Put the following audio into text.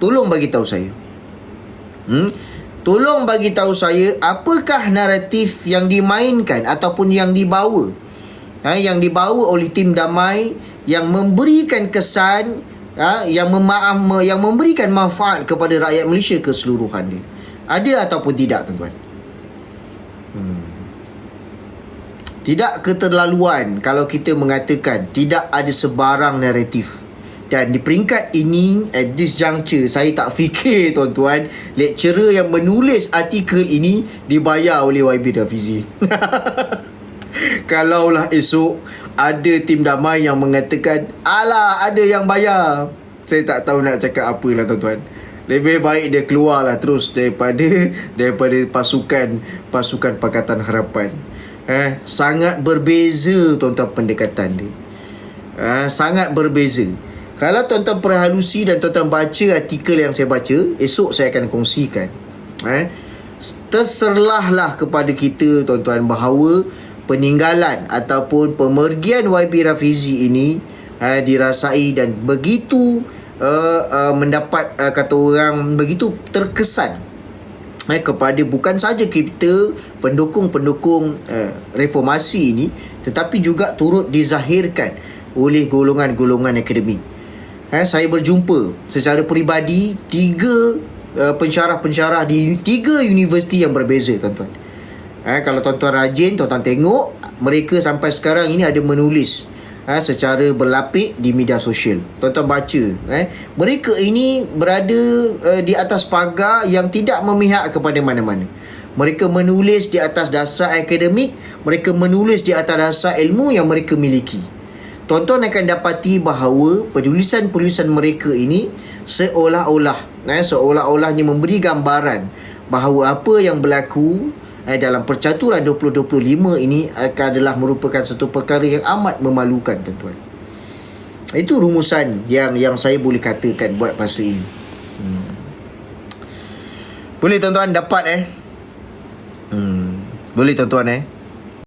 tolong bagi tahu saya. Hmm? Tolong bagi tahu saya apakah naratif yang dimainkan ataupun yang dibawa ha, yang dibawa oleh tim damai yang memberikan kesan ha, yang memaaf yang memberikan manfaat kepada rakyat Malaysia keseluruhan dia. Ada ataupun tidak tuan-tuan? Hmm. Tidak keterlaluan kalau kita mengatakan tidak ada sebarang naratif. Dan di peringkat ini At this juncture Saya tak fikir tuan-tuan Lecturer yang menulis artikel ini Dibayar oleh YB Dafizi Kalaulah esok Ada tim damai yang mengatakan Alah ada yang bayar Saya tak tahu nak cakap apa lah tuan-tuan lebih baik dia keluar lah terus daripada daripada pasukan pasukan Pakatan Harapan. Eh, sangat berbeza tuan-tuan pendekatan dia. Eh, sangat berbeza. Kalau tuan-tuan perhalusi dan tuan-tuan baca artikel yang saya baca, esok saya akan kongsikan. Eh, terserlahlah kepada kita tuan-tuan bahawa peninggalan ataupun pemergian YB Rafizi ini eh, dirasai dan begitu uh, uh, mendapat uh, kata orang begitu terkesan eh, kepada bukan saja kita pendukung-pendukung uh, reformasi ini tetapi juga turut dizahirkan oleh golongan-golongan akademik eh, saya berjumpa secara peribadi tiga uh, pensyarah-pensyarah di tiga universiti yang berbeza tuan-tuan. Eh, kalau tuan-tuan rajin, tuan-tuan tengok mereka sampai sekarang ini ada menulis eh, secara berlapik di media sosial. Tuan-tuan baca. Eh. Mereka ini berada uh, di atas pagar yang tidak memihak kepada mana-mana. Mereka menulis di atas dasar akademik, mereka menulis di atas dasar ilmu yang mereka miliki. Tuan-tuan akan dapati bahawa penulisan-penulisan mereka ini seolah-olah eh, seolah-olahnya memberi gambaran bahawa apa yang berlaku eh, dalam percaturan 2025 ini akan adalah merupakan satu perkara yang amat memalukan tuan-tuan. Itu rumusan yang yang saya boleh katakan buat masa ini. Hmm. Boleh tuan-tuan dapat eh? Hmm. Boleh tuan-tuan eh?